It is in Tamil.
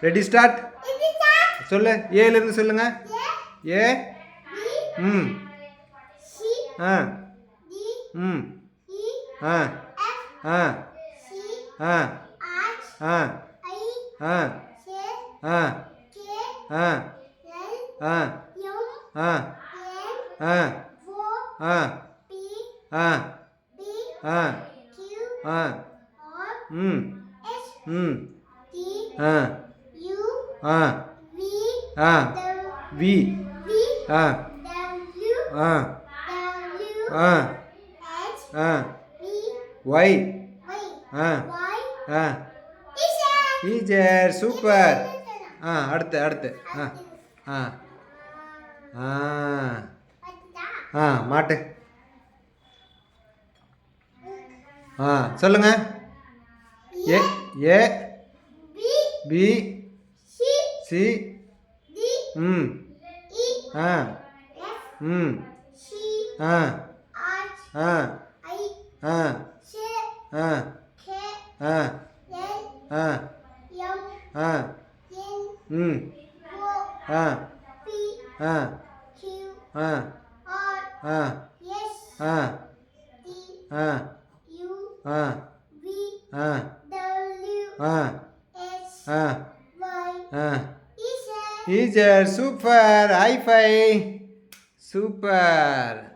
ரெடி ஸ்டார்ட் சொல்லு. ஏலேருந்து சொல்லுங்க. ஏ ம். ஆ. ம். ஆ. ஆ. ஆ. ஆ. ஆ. ஆ. ஆ. ஆ. ஆ. ஆ. ஆ. ஆ. ஆ. ஆ. ம். ம். ஆ. ஆ. ஆ. வி. ஆ. ஆ. ஆ. ஆ. ஒய். ஆ. ஆ. டீச்சர். சூப்பர். ஆ அடுத்து அடுத்து. ஆ. ஆ. ஆ. ஆ மாட்டு. ஆ சொல்லுங்க. A. A. B. Sí. Sí. Mm. Y. Ah. F. Mm. C. Ah. H. Ah. I. Ah. C. Ah. K. Ah. L. Ah. Y. Ah. N. Mm. O. Ah. B. Ah. Q. Ah. R. Ah. Yes. Ah. D. U. Ah. V. Ah. W. S. Ah. ஈஸர் சூப்பர் ஹைஃபை சூப்பர்